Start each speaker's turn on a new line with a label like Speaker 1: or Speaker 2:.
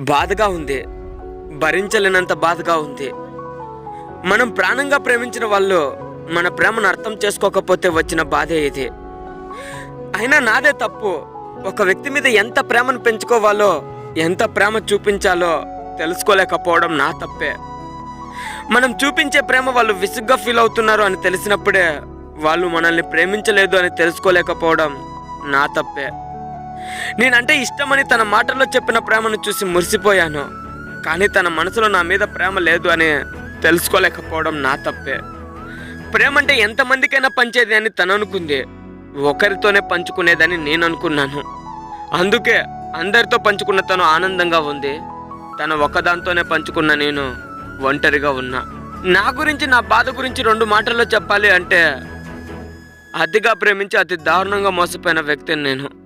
Speaker 1: బాధగా ఉంది. భరించలేనంత బాధగా ఉంది. మనం ప్రాణంగా ప్రేమించిన వాళ్ళు మన ప్రేమను అర్థం చేసుకోకపోతే వచ్చిన బాధే ఇది. అయినా నాదే తప్పు. ఒక వ్యక్తి మీద ఎంత ప్రేమను పెంచుకోవాలో ఎంత ప్రేమ చూపించాలో తెలుసుకోలేకపోవడం నా తప్పే. మనం చూపించే ప్రేమ వాళ్ళు విసుగ్గా ఫీల్ అవుతున్నారు అని తెలిసినప్పుడే వాళ్ళు మనల్ని ప్రేమించలేదు అని తెలుసుకోలేకపోవడం నా తప్పే. నేనంటే ఇష్టమని తన మాటల్లో చెప్పిన ప్రేమను చూసి మురిసిపోయాను. కానీ తన మనసులో నా మీద ప్రేమ లేదు అని తెలుసుకోలేకపోవడం నా తప్పే. ప్రేమ అంటే ఎంతమందికైనా పంచేది అని తను అనుకుంది. ఒకరితోనే పంచుకునేదని నేను అనుకున్నాను. అందుకే అందరితో పంచుకున్న తను ఆనందంగా ఉంది. తను ఒకదాంతోనే పంచుకున్న నేను ఒంటరిగా ఉన్నా. నా గురించి నా బాధ గురించి రెండు మాటల్లో చెప్పాలి అంటే అతిగా ప్రేమించి అతి దారుణంగా మోసపోయిన వ్యక్తిని నేను.